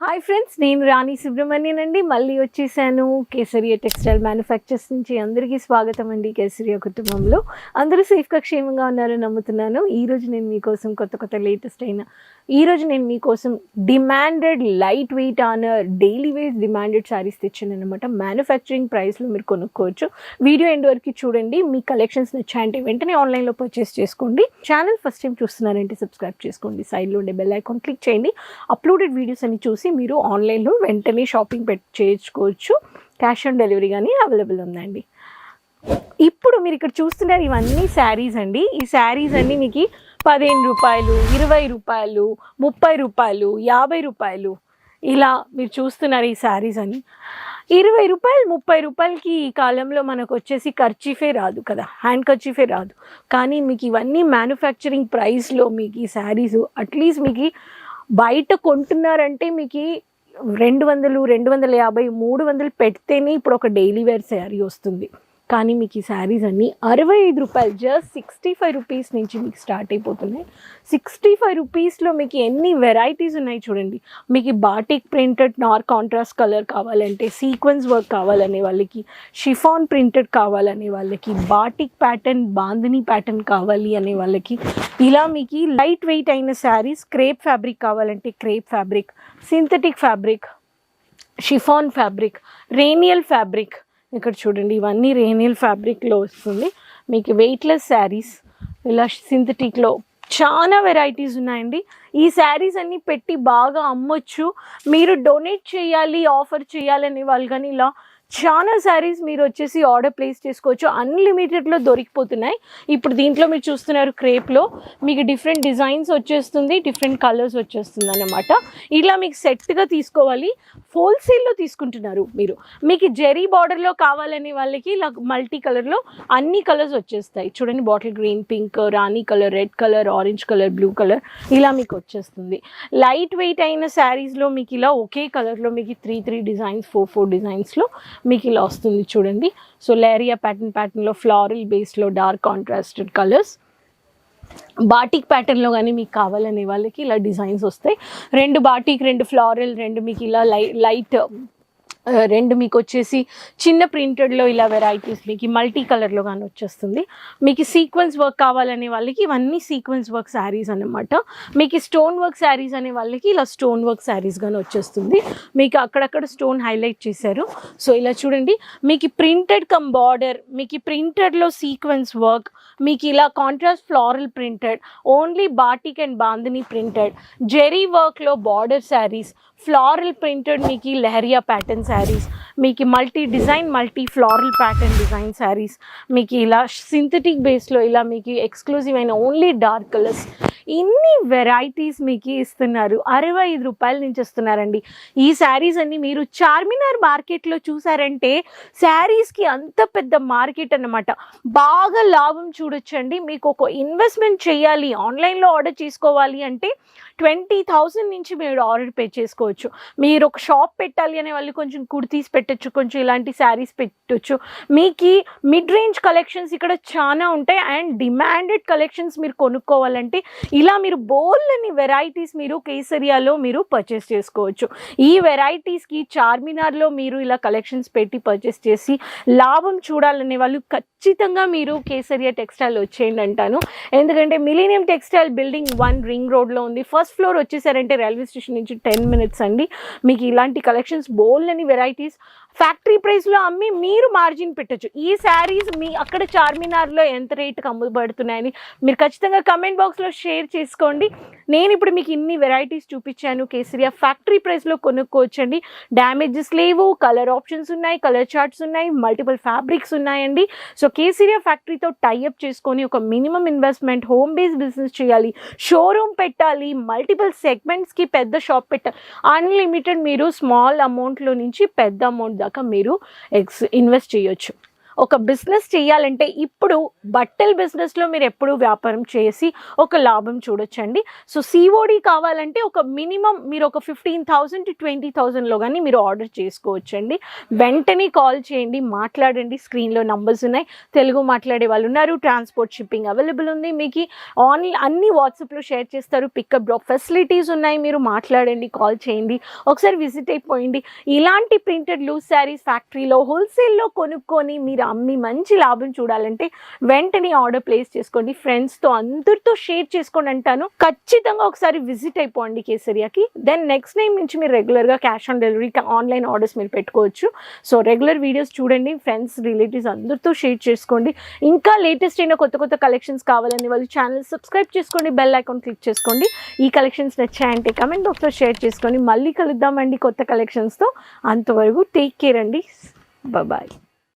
Hi friends నేను రాణి సుబ్రహ్మణ్యన్ అండి మళ్ళీ వచ్చేసాను కేసరియా టెక్స్టైల్ మ్యానుఫ్యాక్చర్స్ నుంచి. అందరికీ స్వాగతం అండి కేసరియా కుటుంబంలో. అందరూ సేఫ్గా క్షేమంగా ఉన్నారని నమ్ముతున్నాను. ఈ రోజు నేను మీకోసం కొత్త కొత్త లేటెస్ట్ అయిన ఈ రోజు నేను మీకోసం demanded light weight on daily wears demanded sarees తెచ్చాను అనమాట మ్యానుఫ్యాక్చరింగ్ ప్రైస్లో మీరు కొనుక్కోవచ్చు. వీడియో ఎండ్ వరకు చూడండి. మీ కలెక్షన్స్ నచ్చాయంటే వెంటనే ఆన్లైన్లో పర్చేస్ చేసుకోండి. ఛానల్ ఫస్ట్ టైం చూస్తున్నారంటే సబ్స్క్రైబ్ చేసుకోండి. సైడ్లో ఉండే బెల్ ఐకాన్ క్లిక్ చేయండి. అప్లోడెడ్ వీడియోస్ అని చూసి మీరు ఆన్లైన్లో వెంటనే షాపింగ్ పెట్ చేయించుకోవచ్చు. క్యాష్ ఆన్ డెలివరీ కానీ అవైలబుల్ ఉందండి. ఇప్పుడు మీరు ఇక్కడ చూస్తున్నారు ఇవన్నీ శారీస్ అండి. ఈ శారీస్ అన్నీ మీకు పదిహేను రూపాయలు ఇరవై రూపాయలు ముప్పై రూపాయలు యాభై రూపాయలు ఇలా మీరు చూస్తున్నారు ఈ శారీస్ అని ఇరవై రూపాయలు ముప్పై రూపాయలకి ఈ కాలంలో మనకు వచ్చేసి ఖర్చీఫే రాదు కదా. హ్యాండ్ ఖర్చీఫే రాదు. కానీ మీకు ఇవన్నీ మ్యానుఫ్యాక్చరింగ్ ప్రైస్లో మీకు ఈ శారీస్ అట్లీస్ట్ మీకు బయట కొంటున్నారంటే మీకు రెండు వందలు రెండు వందల యాభై మూడు వందలు పెడితేనే ఇప్పుడు ఒక డైలీ వేర్ శారీ వస్తుంది. కానీ మీకు ఈ శారీస్ అన్నీ అరవై ఐదు రూపాయలు జస్ట్ సిక్స్టీ ఫైవ్ రూపీస్ నుంచి మీకు స్టార్ట్ అయిపోతున్నాయి. సిక్స్టీ ఫైవ్ రూపీస్లో మీకు ఎన్ని వెరైటీస్ ఉన్నాయి చూడండి. మీకు batik printed nor contrast colour కావాలంటే సీక్వెన్స్ వర్క్ కావాలనే వాళ్ళకి షిఫాన్ ప్రింటెడ్ కావాలనే వాళ్ళకి బాటిక్ ప్యాటర్న్ బాందిని ప్యాటర్న్ కావాలి అనే వాళ్ళకి ఇలా మీకు లైట్ వెయిట్ అయిన శారీస్ క్రేప్ ఫ్యాబ్రిక్ కావాలంటే crepe fabric synthetic fabric chiffon fabric రేనియల్ fabric ఇక్కడ చూడండి ఇవన్నీ రేనియల్ ఫ్యాబ్రిక్లో వస్తుంది. మీకు వెయిట్లెస్ శారీస్ ఇలా సింథటిక్లో చాలా వెరైటీస్ ఉన్నాయండి. ఈ శారీస్ అన్నీ పెట్టి బాగా అమ్మొచ్చు. మీరు డొనేట్ చేయాలి ఆఫర్ చేయాలని వాళ్ళు కానీ ఇలా చాలా శారీస్ మీరు వచ్చేసి ఆర్డర్ ప్లేస్ చేసుకోవచ్చు. అన్లిమిటెడ్లో దొరికిపోతున్నాయి. ఇప్పుడు దీంట్లో మీరు చూస్తున్నారు క్రేప్లో మీకు డిఫరెంట్ డిజైన్స్ వచ్చేస్తుంది డిఫరెంట్ కలర్స్ వచ్చేస్తుంది అనమాట ఇలా మీకు సెట్గా తీసుకోవాలి. హోల్సేల్లో తీసుకుంటున్నారు మీరు. మీకు జెరీ బార్డర్లో కావాలనే వాళ్ళకి ఇలా మల్టీ కలర్లో అన్ని కలర్స్ వచ్చేస్తాయి. చూడండి బాటిల్ గ్రీన్ పింక్ రాణి colour red colour orange colour blue colour ఇలా మీకు వచ్చేస్తుంది. లైట్ వెయిట్ అయిన శారీస్లో మీకు ఇలా ఒకే కలర్లో మీకు three three designs four four డిజైన్స్లో మీకు ఇలా వస్తుంది చూడండి. సో లేరియా ప్యాటర్న్ ప్యాటర్న్లో ఫ్లారల్ బేస్లో డార్క్ కాంట్రాస్టెడ్ కలర్స్ బాటిక్ ప్యాటర్న్లో కానీ మీకు కావాలనే వాళ్ళకి ఇలా డిజైన్స్ వస్తాయి. రెండు బాటిక్ రెండు ఫ్లారల్ రెండు మీకు ఇలా లై లైట్ రెండు మీకు వచ్చేసి చిన్న ప్రింటెడ్లో ఇలా వెరైటీస్ మీకు మల్టీ కలర్లో కానీ వచ్చేస్తుంది. మీకు సీక్వెన్స్ వర్క్ కావాలనే వాళ్ళకి ఇవన్నీ సీక్వెన్స్ వర్క్ శారీస్ అనమాట మీకు స్టోన్ వర్క్ శారీస్ అనే వాళ్ళకి ఇలా స్టోన్ వర్క్ శారీస్ కానీ వచ్చేస్తుంది. మీకు అక్కడక్కడ స్టోన్ హైలైట్ చేశారు. సో ఇలా చూడండి. మీకు ప్రింటెడ్ కమ్ బార్డర్ మీకు ప్రింటెడ్లో సీక్వెన్స్ వర్క్ మీకు ఇలా contrast floral printed only batik and bandhani printed zari వర్క్లో బార్డర్ శారీస్ ఫ్లారల్ ప్రింటెడ్ మీకు లెహరియా ప్యాటర్న్ శారీస్ మీకు multi design multi floral pattern design sarees మీకు ఇలా సింథటిక్ బేస్లో ఇలా మీకు ఎక్స్క్లూజివ్ అయిన ఓన్లీ డార్క్ కలర్స్ ఇన్ని వెరైటీస్ మీకు ఇస్తున్నారు. అరవై ఐదు రూపాయల నుంచి ఇస్తున్నారండి ఈ శారీస్ అన్ని మీరు చార్మినార్ మార్కెట్లో చూసారంటే శారీస్కి అంత పెద్ద మార్కెట్ అన్నమాట. బాగా లాభం చూడొచ్చండి. మీకు ఒక ఇన్వెస్ట్మెంట్ చేయాలి ఆన్లైన్లో ఆర్డర్ చేసుకోవాలి అంటే ట్వంటీ థౌజండ్ నుంచి మీరు ఆర్డర్ పే చేసుకోవచ్చు. మీరు ఒక షాప్ పెట్టాలి అనే వాళ్ళు కొంచెం కుర్తీస్ పెట్టచ్చు కొంచెం ఇలాంటి శారీస్ పెట్టచ్చు. మీకు మిడ్ రేంజ్ కలెక్షన్స్ ఇక్కడ చాలా ఉంటాయి. అండ్ డిమాండెడ్ కలెక్షన్స్ మీరు కొనుక్కోవాలంటే ఇలా మీరు బోల్ని వెరైటీస్ మీరు కేసరియాలో మీరు పర్చేస్ చేసుకోవచ్చు. ఈ వెరైటీస్కి చార్మినార్లో మీరు ఇలా కలెక్షన్స్ పెట్టి పర్చేస్ చేసి లాభం చూడాలనే వాళ్ళు ఖచ్చితంగా మీరు కేసరియా టెక్స్టైల్ వచ్చేయండి అంటాను. ఎందుకంటే millennium textile building one ring రోడ్లో ఉంది. ఫస్ట్ ఫ్లోర్ వచ్చేసారంటే రైల్వే స్టేషన్ నుంచి టెన్ మినిట్స్ అండి. మీకు ఇలాంటి కలెక్షన్స్ బోల్డ్ అని వెరైటీస్ ఫ్యాక్టరీ ప్రైస్లో అమ్మి మీరు మార్జిన్ పెట్టొచ్చు. ఈ శారీస్ మీ అక్కడ చార్మినార్లో ఎంత రేటుకి అమ్ముబడుతున్నాయని మీరు ఖచ్చితంగా కమెంట్ బాక్స్లో షేర్ చేసుకోండి. నేను ఇప్పుడు మీకు ఇన్ని వెరైటీస్ చూపించాను. కేసరియా ఫ్యాక్టరీ ప్రైస్లో కొనుక్కోవచ్చండి. డ్యామేజెస్ లేవు. కలర్ ఆప్షన్స్ ఉన్నాయి కలర్ చార్ట్స్ ఉన్నాయి మల్టిపుల్ ఫ్యాబ్రిక్స్ ఉన్నాయండి. సో కేసీఆర్ ఫ్యాక్టరీతో టైఅప్ చేసుకొని ఒక minimum investment home base business చేయాలి. షోరూమ్ పెట్టాలి. మల్టిపుల్ సెగ్మెంట్స్కి పెద్ద షాప్ పెట్టాలి అన్లిమిటెడ్ మీరు స్మాల్ అమౌంట్లో నుంచి పెద్ద అమౌంట్ దాకా మీరు ఎక్స్ ఇన్వెస్ట్ చేయొచ్చు. ఒక బిజినెస్ చేయాలంటే ఇప్పుడు బట్టల బిజినెస్లో మీరు ఎప్పుడు వ్యాపారం చేసి ఒక లాభం చూడొచ్చండి. సో సిఓడి కావాలంటే ఒక మినిమం మీరు ఒక ఫిఫ్టీన్ థౌజండ్ టు ట్వంటీ థౌజండ్లో కానీ మీరు ఆర్డర్ చేసుకోవచ్చండి. వెంటనే కాల్ చేయండి మాట్లాడండి. స్క్రీన్లో నంబర్స్ ఉన్నాయి. తెలుగు మాట్లాడే వాళ్ళు ఉన్నారు. ట్రాన్స్పోర్ట్ షిప్పింగ్ అవైలబుల్ ఉంది. మీకు ఆన్లైన్ అన్ని వాట్సాప్లో షేర్ చేస్తారు. పికప్ డ్రాప్ ఫెసిలిటీస్ ఉన్నాయి. మీరు మాట్లాడండి కాల్ చేయండి. ఒకసారి విజిట్ అయిపోయింది ఇలాంటి ప్రింటెడ్ లూజ్ శారీస్ ఫ్యాక్టరీలో హోల్సేల్లో కొనుక్కొని మీరు అమ్మి మంచి లాభం చూడాలంటే వెంటనే ఆర్డర్ ప్లేస్ చేసుకోండి. ఫ్రెండ్స్తో అందరితో షేర్ చేసుకోండి అంటాను. ఖచ్చితంగా ఒకసారి విజిట్ అయిపోండి కేసరియాకి. దెన్ నెక్స్ట్ టైం నుంచి మీరు రెగ్యులర్గా cash on delivery online orders మీరు పెట్టుకోవచ్చు. సో రెగ్యులర్ వీడియోస్ చూడండి ఫ్రెండ్స్ రిలేటివ్స్ అందరితో షేర్ చేసుకోండి. ఇంకా లేటెస్ట్ అయిన కొత్త కొత్త కలెక్షన్స్ కావాలని వాళ్ళు ఛానల్ సబ్స్క్రైబ్ చేసుకోండి బెల్ ఐకాన్ క్లిక్ చేసుకోండి. ఈ కలెక్షన్స్ నచ్చాయంటే కమెంట్ బాక్స్లో షేర్ చేసుకోండి మళ్ళీ కలుద్దామండి కొత్త కలెక్షన్స్తో అంతవరకు టేక్ కేర్ అండి. బాయ్